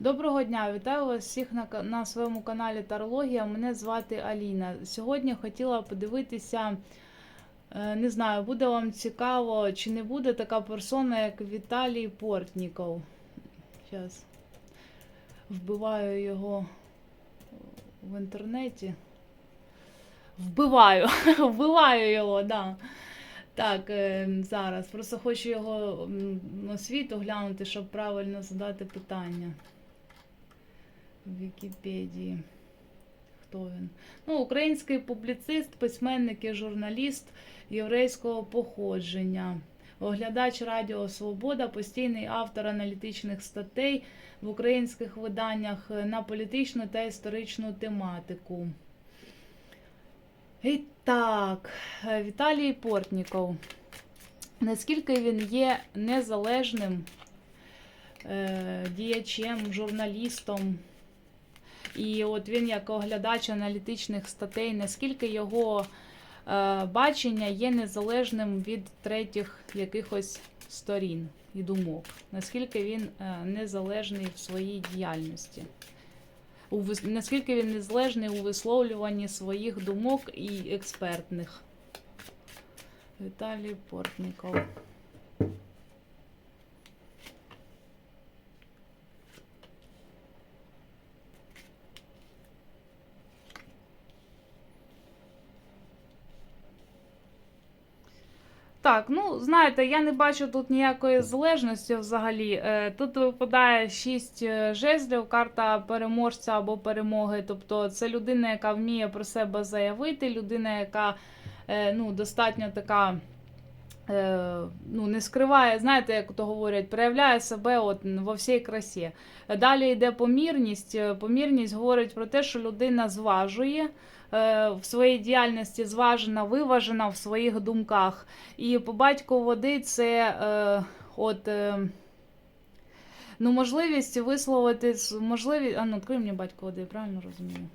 Доброго дня, вітаю вас всіх на, на своєму каналі Тарологія. Мене звати Аліна. Сьогодні хотіла подивитися, е, не знаю, буде вам цікаво, чи не буде така персона, як Віталій Портніков. Зараз вбиваю його в інтернеті. Вбиваю, вбиваю його, да. Так, е, зараз. Просто хочу його м, освіту глянути, щоб правильно задати питання Вікіпедії. Хто він? Ну, український публіцист, письменник і журналіст єврейського походження. Оглядач Радіо Свобода, постійний автор аналітичних статей в українських виданнях на політичну та історичну тематику. І так, Віталій Портніков. Наскільки він є незалежним е, діячем, журналістом, і от він як оглядач аналітичних статей, наскільки його е, бачення є незалежним від третіх якихось сторін і думок, наскільки він е, незалежний в своїй діяльності, у, наскільки він незалежний у висловлюванні своїх думок і експертних. Віталій Портніков. Так, ну знаєте, я не бачу тут ніякої залежності взагалі. Е, Тут випадає шість е, жезлів, карта переможця або перемоги. Тобто це людина, яка вміє про себе заявити, людина, яка е, ну, достатньо така. Е, Ну, не скриває, знаєте, як то говорять, проявляє себе от во всій красі. Далі йде помірність. Е, Помірність говорить про те, що людина зважує е, в своїй діяльності, зважена, виважена в своїх думках. І по батьку води це от. Ну, можливість висловити можливість. А ну, відкрий мені батько води, правильно розумію?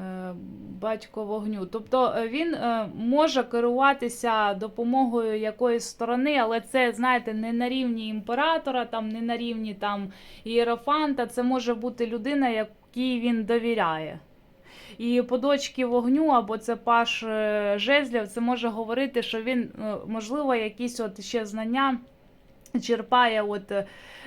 Е, Батько вогню. Тобто е, він е, може керуватися допомогою якоїсь сторони, але це, знаєте, не на рівні імператора, там, не на рівні там, ієрофанта. Це може бути людина, якій він довіряє. І по дочці вогню, або це паш жезлів, це може говорити, що він, можливо, якісь от ще знання черпає. От,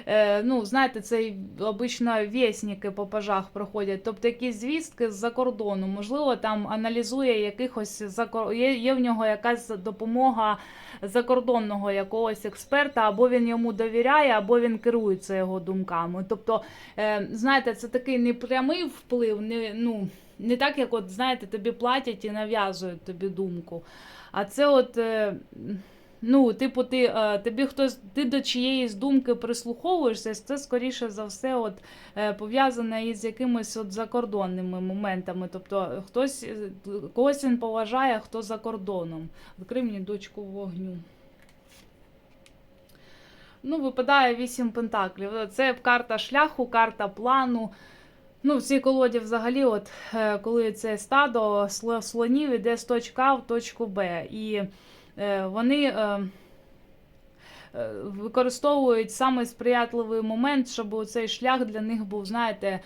е, ну, знаєте, це обично вєсники по пажах проходять, тобто якісь звістки з-за кордону. Можливо, там аналізує якихось є, є в нього якась допомога закордонного якогось експерта, або він йому довіряє, або він керується його думками. Тобто, е, знаєте, це такий непрямий вплив, не, ну, не так, як от, знаєте, тобі платять і нав'язують тобі думку. А це от. е, Ну, типу, ти, е, тобі хтось, ти до чиєїсь думки прислуховуєшся, це скоріше за все от, е, пов'язане із якимись от закордонними моментами. Тобто хтось, е, когось він поважає, хто за кордоном. Відкрий мені дочку вогню. Ну, випадає вісім пентаклів. Це карта шляху, карта плану. Ну, в цій колоді взагалі, от, коли це стадо слонів іде з точки А в точку Б. І вони е, е, використовують саме сприятливий момент, щоб цей шлях для них був, знаєте, е,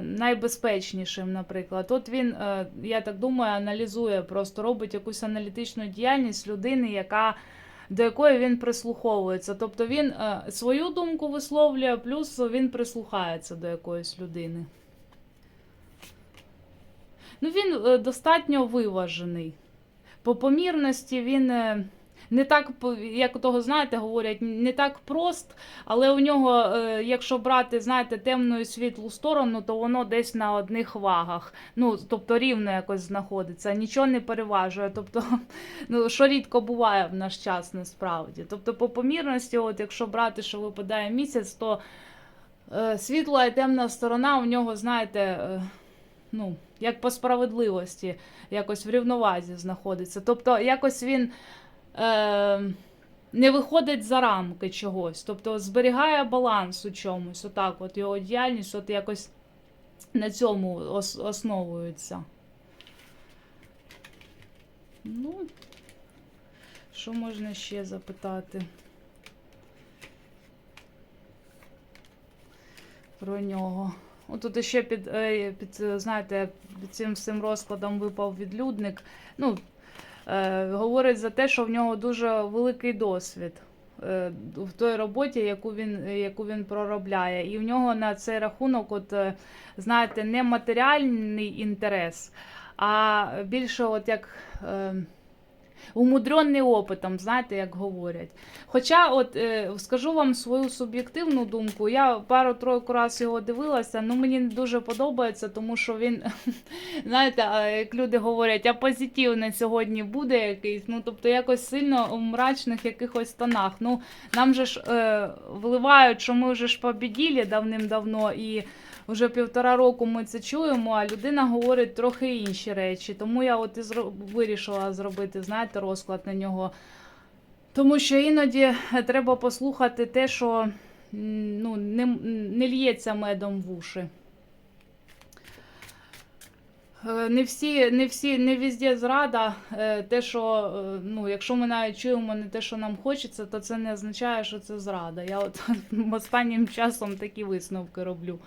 найбезпечнішим, наприклад. От він, е, я так думаю, аналізує, просто робить якусь аналітичну діяльність людини, яка. До якої він прислуховується. Тобто він е, свою думку висловлює, плюс він прислухається до якоїсь людини. Ну, він е, достатньо виважений. По помірності він е, не так, як того, знаєте, говорять, не так прост, але у нього, е, якщо брати, знаєте, темну і світлу сторону, то воно десь на одних вагах. Ну, тобто рівно якось знаходиться, нічого не переважує. Тобто, ну, що рідко буває в наш час насправді. Тобто, по помірності, от якщо брати, що випадає місяць, то е, світла і темна сторона у нього, знаєте, ну, як по справедливості, якось в рівновазі знаходиться. Тобто, якось він. Е, не виходить за рамки чогось, тобто зберігає баланс у чомусь, отак, от його діяльність, от якось на цьому ос- основується. Ну, що можна ще запитати? про нього. От тут ще під, е, під, е, знаєте, під цим всім розкладом випав відлюдник. Ну, е, говорить за те, що в нього дуже великий досвід е, в той роботі, яку він, яку він проробляє. І в нього на цей рахунок, от, е, знаєте, не матеріальний інтерес, а більше от як. Е, Умудренний опитом, знаєте, як говорять. Хоча, от е, скажу вам свою суб'єктивну думку, я пару-тройку раз його дивилася, ну мені не дуже подобається, тому що він, знаєте, як люди говорять, а позитивне сьогодні буде якийсь. Ну, тобто якось сильно у мрачних якихось тонах. Ну, нам же ж е, вливають, що ми вже ж побіділи давним-давно, і вже півтора року ми це чуємо, а людина говорить трохи інші речі. Тому я от і зро... вирішила зробити, знаєте, розклад на нього. Тому що іноді треба послухати те, що ну, не, не лється медом в уші. Е, Не всі, не всі, не везде зрада. Е, Те, що, е, ну, якщо ми навіть чуємо не те, що нам хочеться, то це не означає, що це зрада. Я от останнім часом такі висновки роблю.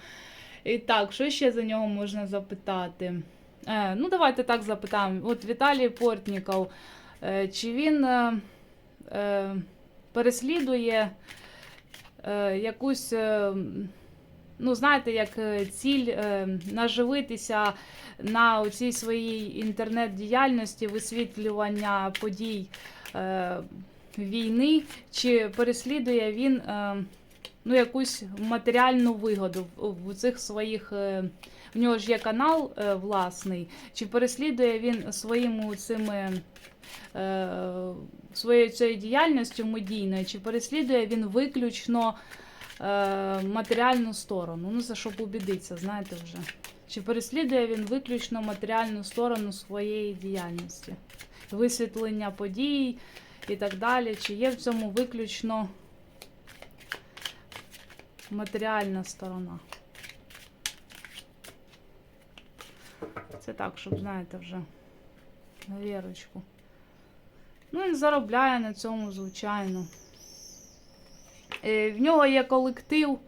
І так, що ще за нього можна запитати? Е, ну, давайте так запитаємо. От Віталій Портніков, е, чи він е, е, переслідує е, якусь, е, ну, знаєте, як е, ціль е, наживитися на цій своїй інтернет-діяльності, висвітлювання подій е, війни, чи переслідує він е, ну, якусь матеріальну вигоду в, цих своїх. Е, в нього ж є канал е, власний, чи переслідує він своїми цими е, своєю цією діяльністю медійною, чи переслідує він виключно е, матеріальну сторону. Ну, це щоб убідитися, знаєте вже. Чи переслідує він виключно матеріальну сторону своєї діяльності, висвітлення подій і так далі, чи є в цьому виключно матеріальна сторона. Це так, щоб, знаєте, вже на вірочку. Ну, він заробляє на цьому, звичайно. Е, В нього є колектив.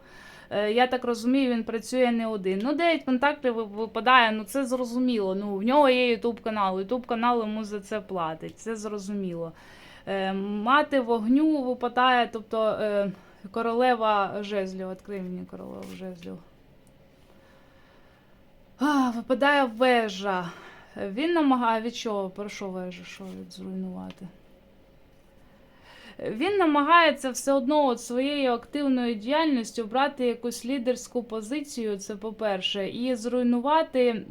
Е, Я так розумію, він працює не один. Ну, 9 контактів випадає, ну це зрозуміло. Ну, в нього є Ютуб канал. Ютуб канал йому за це платить. Це зрозуміло. Е, Мати вогню випадає, тобто королева жезлів. Відкрий мені королеву жезлів. А, випадає вежа. Він намагає від чого? Про що вежа? Що від зруйнувати? Він намагається все одно от своєю активною діяльністю брати якусь лідерську позицію, це по-перше, і зруйнувати.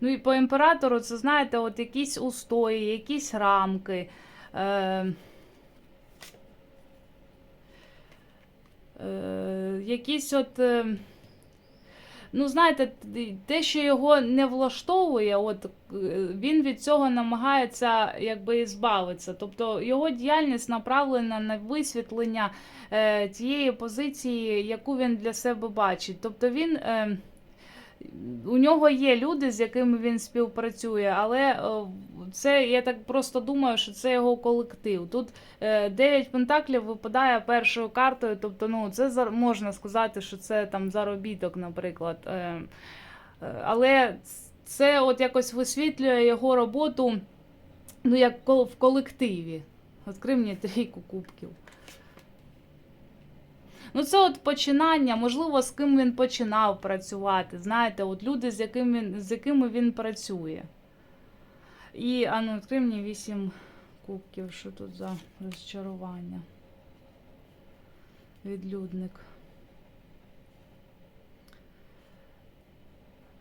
Ну і по імператору, це знаєте, от якісь устої, якісь рамки. Е, е, якісь от. Е, Ну, знаєте, те, що його не влаштовує, от е, він від цього намагається якби і збавитися. Тобто його діяльність направлена на висвітлення е, тієї позиції, яку він для себе бачить. Тобто він. Е, у нього є люди, з якими він співпрацює, але е, це я так просто думаю, що це його колектив. Тут е, 9 пентаклів випадає першою картою, тобто, ну, це можна сказати, що це там заробіток, наприклад. Е, е, Але це от якось висвітлює його роботу, ну, як в колективі. Відкрив мені трійку кубків. Ну, це от починання, можливо, з ким він починав працювати. Знаєте, от люди, з, яким він, з якими він працює. І, а ну, відкрив мені вісім кубків, що тут за розчарування. Відлюдник.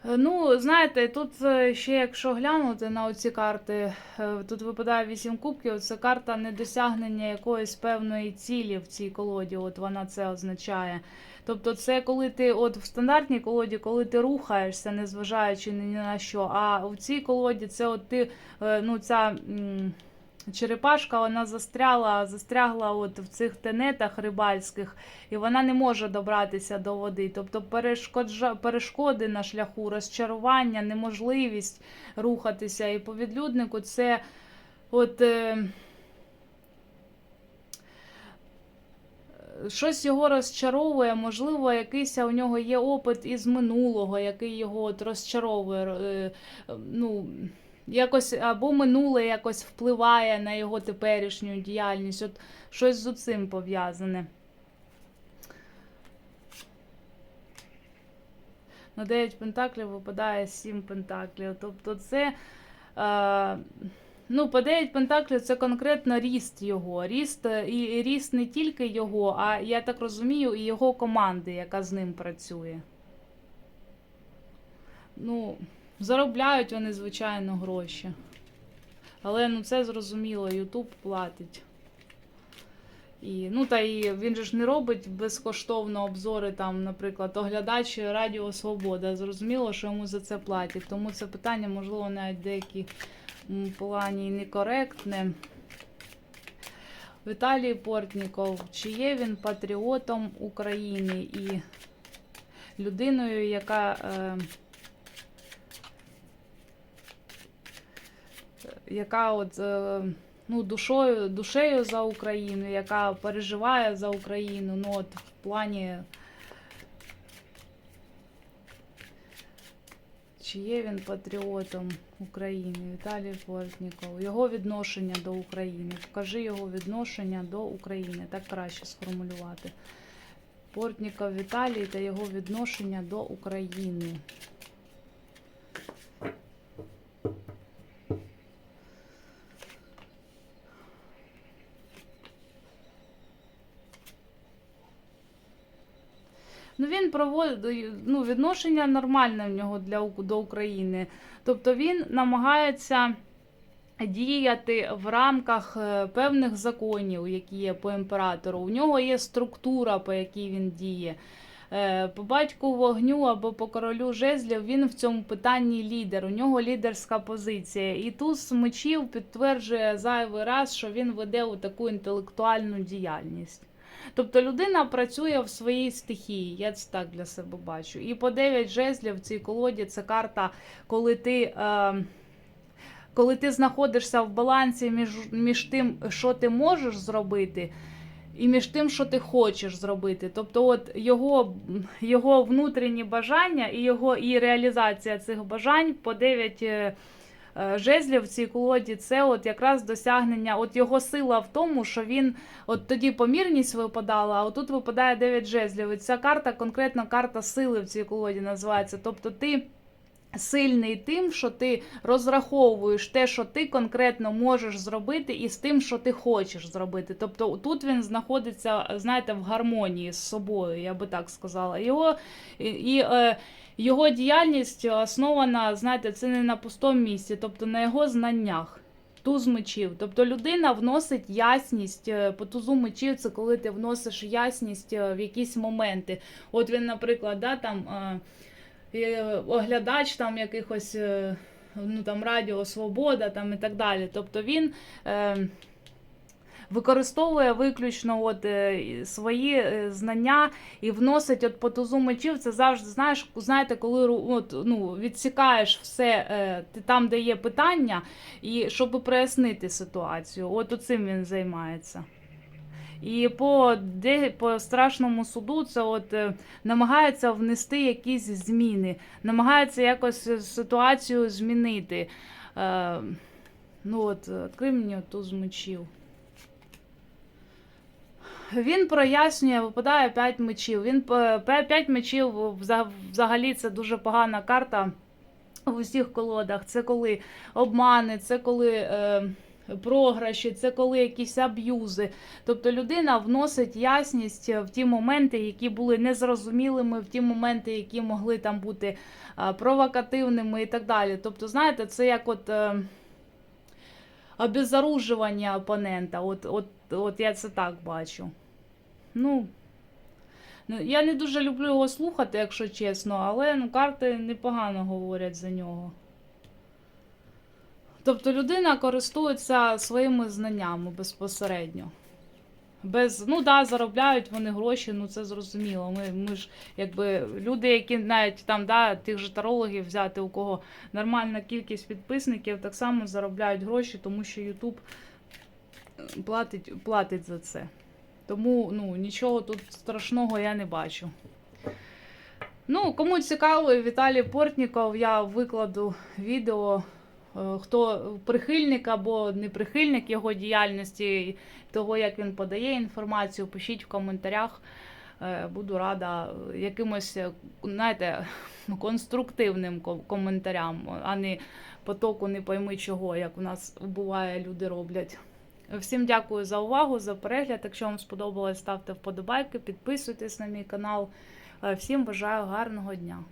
Ну, знаєте, тут е, ще якщо глянути на оці карти, е, тут випадає 8 кубків, це карта недосягнення якоїсь певної цілі в цій колоді, от вона це означає. Тобто це коли ти от в стандартній колоді, коли ти рухаєшся, незважаючи ні на що, а в цій колоді це от ти, е, ну ця черепашка, вона застряла, застрягла от в цих тенетах рибальських, і вона не може добратися до води. Тобто перешкоди на шляху, розчарування, неможливість рухатися. І по відлюднику це от. Е, щось його розчаровує, можливо, якийсь у нього є опит із минулого, який його от розчаровує. е, Ну, якось або минуле якось впливає на його теперішню діяльність. От щось з цим пов'язане. На 9 пентаклів випадає 7 пентаклів. Тобто це. Е, Ну, по 9 пентаклів це конкретно ріст його. Ріст, і і ріст не тільки його, а я так розумію, і його команди, яка з ним працює. Ну, заробляють вони, звичайно, гроші. Але ну це зрозуміло, Ютуб платить. І, ну, та і він же ж не робить безкоштовно обзори, там, наприклад, оглядач Радіо Свобода. Зрозуміло, що йому за це платять. Тому це питання, можливо, навіть деякі плані некоректне. Віталій Портніков, чи є він патріотом України і людиною, яка е, яка от, е, ну, душою, душею за Україну, яка переживає за Україну, ну от в плані. Чи є він патріотом України? Віталій Портніков. Його відношення до України. Покажи його відношення до України. Так краще сформулювати. Портніков Віталій та його відношення до України. Ну, він проводить ну, відношення нормальне в нього для до України. Тобто він намагається діяти в рамках е, певних законів, які є по імператору. У нього є структура, по якій він діє. Е, По батьку вогню або по королю жезлів він в цьому питанні лідер. У нього лідерська позиція. І туз мечів підтверджує зайвий раз, що він веде у таку інтелектуальну діяльність. Тобто людина працює в своїй стихії, я це так для себе бачу. І по 9 жезлів в цій колоді це карта, коли ти. Е, коли ти знаходишся в балансі між, між тим, що ти можеш зробити, і між тим, що ти хочеш зробити. Тобто, от його, його внутрішні бажання і його і реалізація цих бажань по 9 е, е, жезлів в цій колоді, це от якраз досягнення, от його сила в тому, що він от тоді помірність випадала, а отут випадає 9 жезлів. І ця карта, конкретно карта сили в цій колоді називається. Тобто ти. Сильний тим, що ти розраховуєш те, що ти конкретно можеш зробити, і з тим, що ти хочеш зробити. Тобто тут він знаходиться, знаєте, в гармонії з собою, я би так сказала. Його, і, і, е, його діяльність основана, знаєте, це не на пустому місці, тобто на його знаннях. Туз мечів. Тобто людина вносить ясність е, по тузу мечів, це коли ти вносиш ясність е, в якісь моменти. От він, наприклад, да, там. е, оглядач там якихось е, ну там Радіо Свобода там і так далі. Тобто він е, використовує виключно от, е, свої е, знання і вносить от по тузу мечів. Це завжди знаєш, знаєте, коли от, ну, відсікаєш все е, ти там, де є питання, і щоб прояснити ситуацію. От цим він займається. І по, де, по страшному суду це от е, намагається внести якісь зміни, намагається якось ситуацію змінити. Е, ну от, відкрий мені ту з мечів. Він прояснює, випадає 5 мечів. Він 5 мечів взагалі це дуже погана карта в усіх колодах. Це коли обмани, це коли. Е, Програші, це коли якісь аб'юзи. Тобто людина вносить ясність в ті моменти, які були незрозумілими, в ті моменти, які могли там бути провокативними і так далі. Тобто, знаєте, це як от е, обезоружування опонента. От, от, от я це так бачу. Ну, ну, я не дуже люблю його слухати, якщо чесно, але ну, карти непогано говорять за нього. Тобто людина користується своїми знаннями безпосередньо. Без, ну да, заробляють вони гроші, ну це зрозуміло. Ми, ми ж якби люди, які навіть там да, тих же тарологів взяти, у кого нормальна кількість підписників, так само заробляють гроші, тому що Ютуб платить, платить за це. Тому ну, нічого тут страшного я не бачу. Ну, кому цікаво, Віталій Портніков, я викладу відео. Е, Хто прихильник або не прихильник його діяльності, того, як він подає інформацію, пишіть в коментарях. Е, Буду рада якимось, е, знаєте, конструктивним коментарям, а не потоку не пойми чого, як у нас буває, люди роблять. Всім дякую за увагу, за перегляд. Якщо вам сподобалось, ставте вподобайки, підписуйтесь на мій канал. Всім бажаю гарного дня.